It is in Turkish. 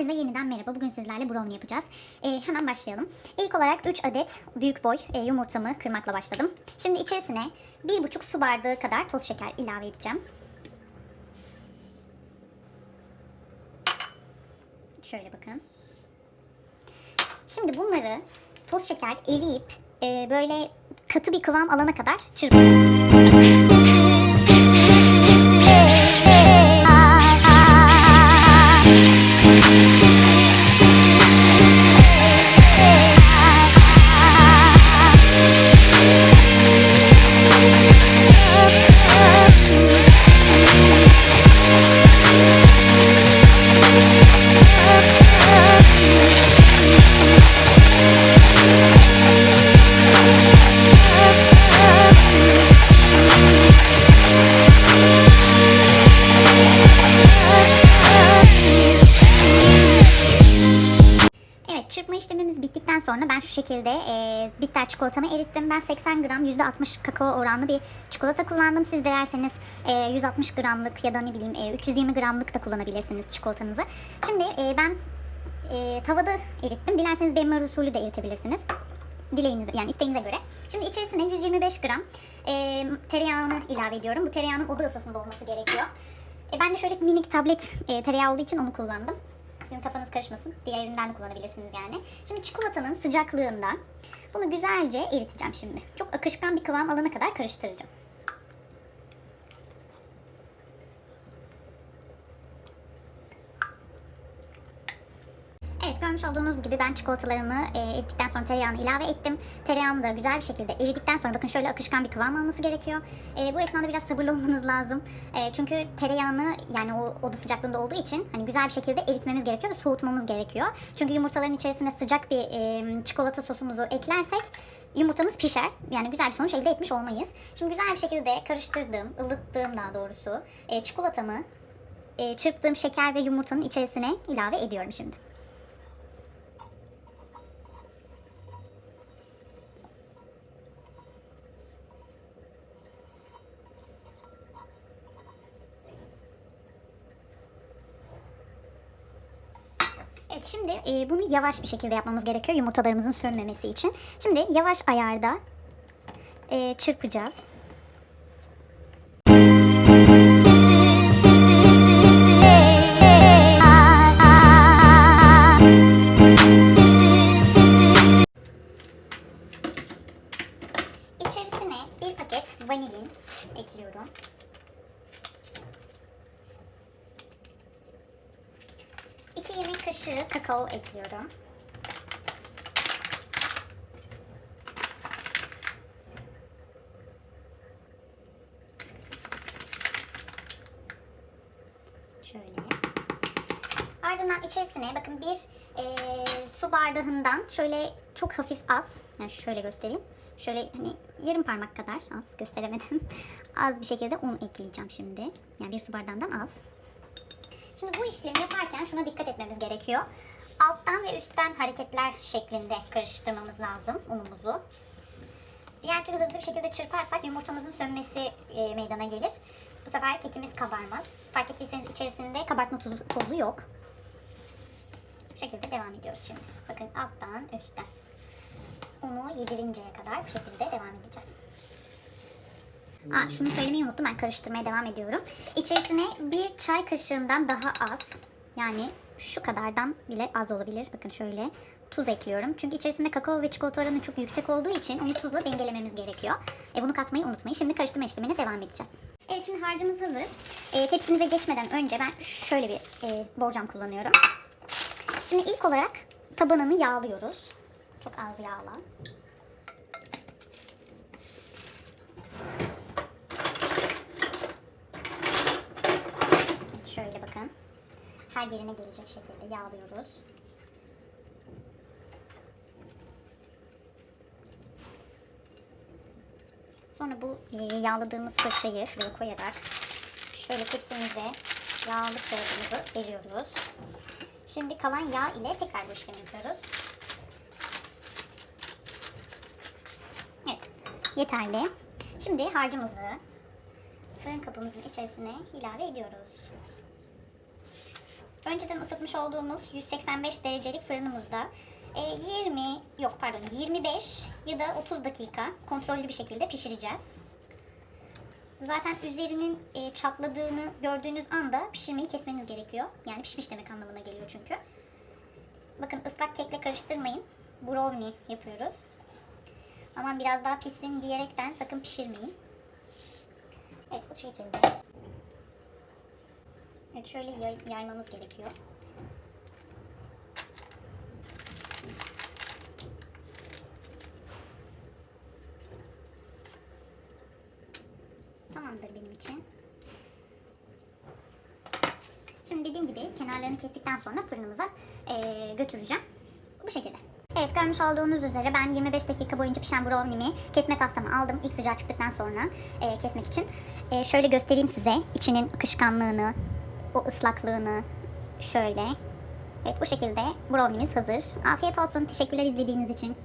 Herkese yeniden merhaba. Bugün sizlerle brownie yapacağız. Ee, hemen başlayalım. İlk olarak 3 adet büyük boy e, yumurtamı kırmakla başladım. Şimdi içerisine 1,5 su bardağı kadar toz şeker ilave edeceğim. Şöyle bakın. Şimdi bunları toz şeker eriyip e, böyle katı bir kıvam alana kadar çırpacağım. İşlemimiz bittikten sonra ben şu şekilde e, bitter çikolatamı erittim. Ben 80 gram %60 kakao oranlı bir çikolata kullandım. Siz dilerseniz e, 160 gramlık ya da ne bileyim e, 320 gramlık da kullanabilirsiniz çikolatanızı. Şimdi e, ben e, tavada erittim. Dilerseniz benmari usulü de eritebilirsiniz. Dileğiniz yani isteğinize göre. Şimdi içerisine 125 gram e, tereyağını ilave ediyorum. Bu tereyağının oda ısısında olması gerekiyor. E, ben de şöyle minik tablet e, tereyağı olduğu için onu kullandım. Sizin kafanız karışmasın. Diğerinden de kullanabilirsiniz yani. Şimdi çikolatanın sıcaklığında bunu güzelce eriteceğim şimdi. Çok akışkan bir kıvam alana kadar karıştıracağım. Evet görmüş olduğunuz gibi ben çikolatalarımı e, erittikten sonra tereyağını ilave ettim. Tereyağım da güzel bir şekilde eridikten sonra bakın şöyle akışkan bir kıvam alması gerekiyor. E, bu esnada biraz sabırlı olmanız lazım. E, çünkü tereyağını yani o oda sıcaklığında olduğu için hani güzel bir şekilde eritmemiz gerekiyor ve soğutmamız gerekiyor. Çünkü yumurtaların içerisine sıcak bir e, çikolata sosumuzu eklersek yumurtamız pişer. Yani güzel bir sonuç elde etmiş olmayız. Şimdi güzel bir şekilde karıştırdığım, ılıttığım daha doğrusu e, çikolatamı e, çırptığım şeker ve yumurtanın içerisine ilave ediyorum şimdi. Evet şimdi e, bunu yavaş bir şekilde yapmamız gerekiyor yumurtalarımızın sönmemesi için. Şimdi yavaş ayarda e, çırpacağız. İçerisine bir paket vanilin ekliyorum. Kaşığı kakao ekliyorum. Şöyle. Ardından içerisine bakın bir eee, su bardağından şöyle çok hafif az, yani şöyle göstereyim. Şöyle hani yarım parmak kadar az gösteremedim. az bir şekilde un ekleyeceğim şimdi. Yani bir su bardağından az. Şimdi bu işlemi yaparken şuna dikkat etmemiz gerekiyor. Alttan ve üstten hareketler şeklinde karıştırmamız lazım unumuzu. Diğer türlü hızlı bir şekilde çırparsak yumurtamızın sönmesi e, meydana gelir. Bu sefer kekimiz kabarmaz. Fark ettiyseniz içerisinde kabartma tozu, tozu yok. Bu şekilde devam ediyoruz şimdi. Bakın alttan üstten. Unu yedirinceye kadar bu şekilde devam edeceğiz. Aa, şunu söylemeyi unuttum. Ben karıştırmaya devam ediyorum. İçerisine bir çay kaşığından daha az yani şu kadardan bile az olabilir. Bakın şöyle tuz ekliyorum. Çünkü içerisinde kakao ve çikolata oranı çok yüksek olduğu için onu tuzla dengelememiz gerekiyor. E, bunu katmayı unutmayın. Şimdi karıştırma işlemine devam edeceğiz. Evet şimdi harcımız hazır. E, tepsimize geçmeden önce ben şöyle bir e, borcam kullanıyorum. Şimdi ilk olarak tabanını yağlıyoruz. Çok az yağla. Evet, şöyle bakın. Her yerine gelecek şekilde yağlıyoruz. Sonra bu e, yağladığımız fırçayı şuraya koyarak şöyle tepsimize yağlı kağıdımızı seriyoruz. Şimdi kalan yağ ile tekrar bu işlemi yapıyoruz. Evet, yeterli. Şimdi harcımızı fırın kapımızın içerisine ilave ediyoruz. Önceden ısıtmış olduğumuz 185 derecelik fırınımızda e, 20 yok pardon 25 ya da 30 dakika kontrollü bir şekilde pişireceğiz. Zaten üzerinin e, çatladığını gördüğünüz anda pişirmeyi kesmeniz gerekiyor. Yani pişmiş demek anlamına geliyor çünkü. Bakın ıslak kekle karıştırmayın. Brownie yapıyoruz. Aman biraz daha pişsin diyerekten sakın pişirmeyin. Evet bu şekilde. Evet şöyle yay- yaymamız gerekiyor. Tamamdır benim için. Şimdi dediğim gibi kenarlarını kestikten sonra fırınımıza eee, götüreceğim. Bu şekilde. Evet görmüş olduğunuz üzere ben 25 dakika boyunca pişen brownie'mi kesme tahtamı aldım ilk sıcağı çıktıktan sonra eee, kesmek için. Eee, şöyle göstereyim size içinin akışkanlığını, o ıslaklığını şöyle. Evet bu şekilde brownie'miz hazır. Afiyet olsun. Teşekkürler izlediğiniz için.